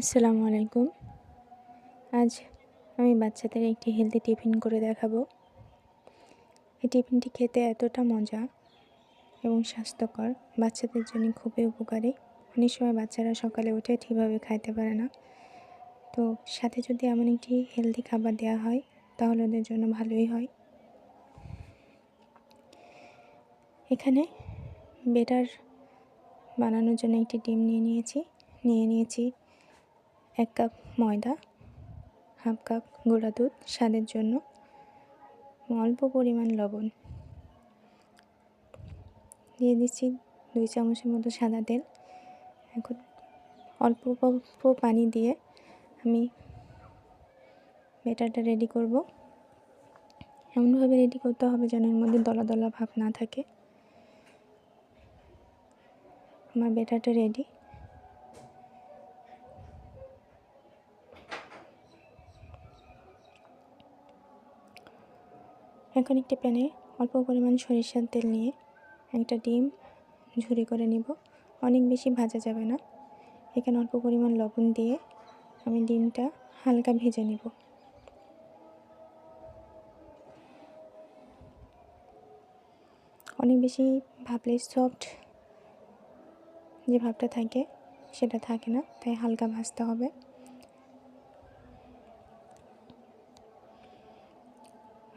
আসসালামু আলাইকুম। আজ আমি বাচ্চাদের একটি হেলদি টিফিন করে দেখাবো। এই টিফিনটি খেতে এতটা মজা এবং স্বাস্থ্যকর, বাচ্চাদের জন্য খুবই উপকারী। অনেক সময় বাচ্চারা সকালে উঠে ঠিকভাবে খাইতে পারে না। তো সাথে যদি এমন একটি হেলদি খাবার দেওয়া হয়, তাহলে ওদের জন্য ভালোই হয়। এখানে বেটার বানানোর জন্য একটি ডিম নিয়ে নিয়েছি। নিয়ে নিয়েছি এক কাপ ময়দা, হাফ কাপ গুঁড়া দুধ স্বাদের জন্য, অল্প পরিমাণ লবণ। দিয়ে দিচ্ছি দুই চামচের মতো সাদা তেল। এখন অল্প অল্প পানি দিয়ে আমি বেটারটা রেডি করব। এমনভাবে রেডি করতে হবে যেন এর মধ্যে দলা দলা ভাব না থাকে। আমার বেটারটা রেডি। এখন একটি প্যানে অল্প পরিমাণ সরিষার তেল নিয়ে একটা ডিম ঝুরি করে নিব। অনেক বেশি ভাজা যাবে না। এখানে অল্প পরিমাণ লবণ দিয়ে আমি ডিমটা হালকা ভেজে নিব। অনেক বেশি ভাবলে সফট যে ভাবটা থাকে সেটা থাকে না, তাই হালকা ভাজতে হবে।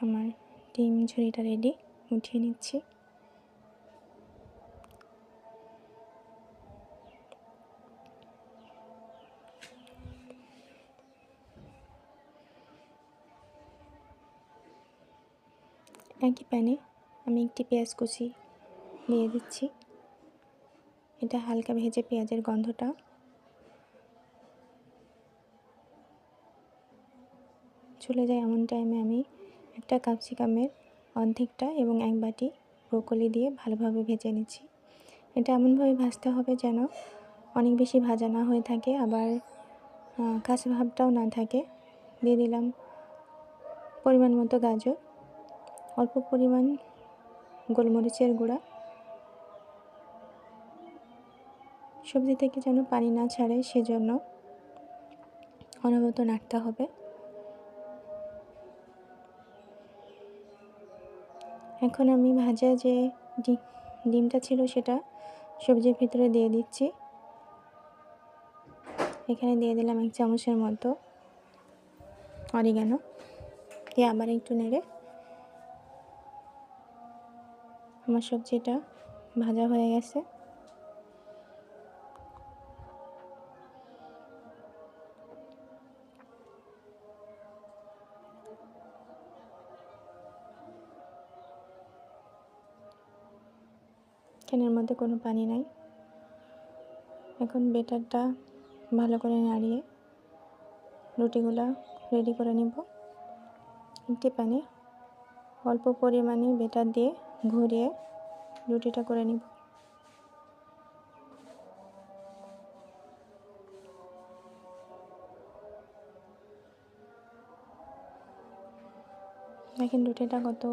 আমার ডিম ঝুড়িটা রেডি উঠিয়ে নিচ্ছি। একই প্যানে আমি একটি পেঁয়াজ কুচি দিয়ে দিচ্ছি। এটা হালকা ভেজে পেঁয়াজের গন্ধটা। চলে যায় এমন টাইমে আমি একটা ক্যাপসিকামের অর্ধেকটা এবং এক বাটি ব্রোকলি দিয়ে ভালোভাবে ভেজে নিচ্ছি। এটা এমনভাবে ভাজতে হবে যেন অনেক বেশি ভাজা না হয়ে থাকে, আবার কাঁচা ভাবটাও না থাকে। দিয়ে দিলাম পরিমাণ মতো গাজর, অল্প পরিমাণ গোলমরিচের গুঁড়া। সবজি থেকে যেন পানি না ছাড়ে, সেজন্য অনবরত নাড়তে হবে। এখন আমি ভাজা যে ডিমটা ছিল সেটা সবজির ভিতরে দিয়ে দিচ্ছি। এখানে দিয়ে দিলাম এক চামচের মতো অরিগানো। দিয়ে আবার একটু নেড়ে আমার সবজিটা ভাজা হয়ে গেছে। ক্যানের মধ্যে কোনো পানি নাই। এখন বেটারটা ভালো করে নাড়িয়ে রুটিগুলো রেডি করে নিব। একটি প্যানে অল্প পরিমাণে বেটার দিয়ে ঘুরিয়ে রুটিটা করে নিব। দেখেন রুটিটা কত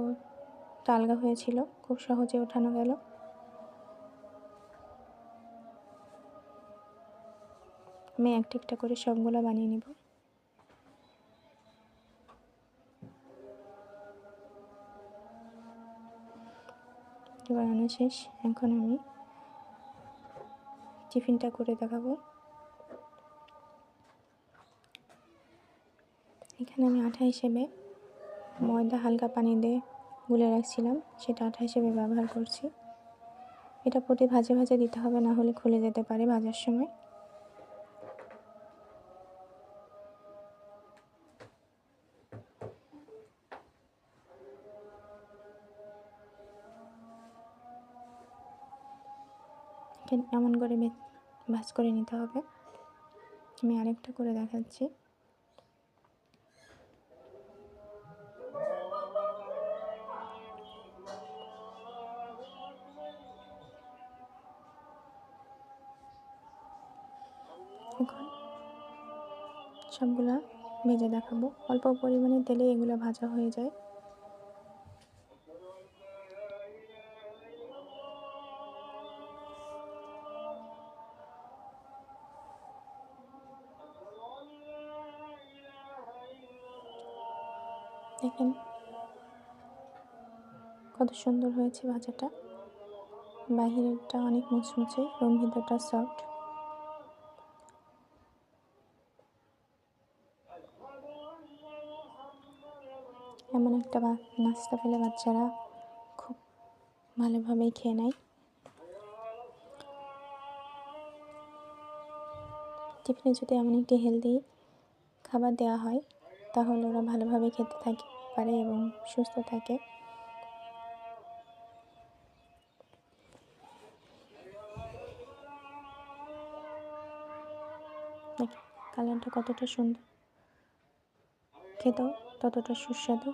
তালগা হয়েছিল, খুব সহজে ওঠানো গেল। আমি একটা একটা করে সবগুলো বানিয়ে নিব। বানানো শেষ। এখন আমি টিফিনটা করে দেখাবো। এখানে আমি আঠা হিসেবে ময়দা হালকা পানি দিয়ে গুলে রাখছিলাম। সেটা আঠা হিসেবে ব্যবহার করছি। এটা প্রতি ভাজে ভাজে দিতে হবে, না হলে খুলে যেতে পারে ভাজার সময়। এমন করে ভাজ করে নিতে হবে। আমি আরেকটা করে দেখাচ্ছি। এখন সবগুলা ভেজে দেখাবো। অল্প পরিমাণে তেলে এগুলো ভাজা হয়ে যায়। দেখেন কত সুন্দর হয়েছে ভাজাটা। বাহিরেরটা অনেক মুচমুচে এবং ভিতরটা সফট এমন একটা নাস্তা পেলে বাচ্চারা খুব ভালোভাবেই খেয়ে নেয়। টিফিনে যদি এমন একটি হেলদি খাবার দেওয়া হয় তাহলে ওরা ভালোভাবে খেতে থাকে, পারে এবং সুস্থ থাকে। কালারটা কতটা সুন্দর। খেতেও ততটা সুস্বাদু।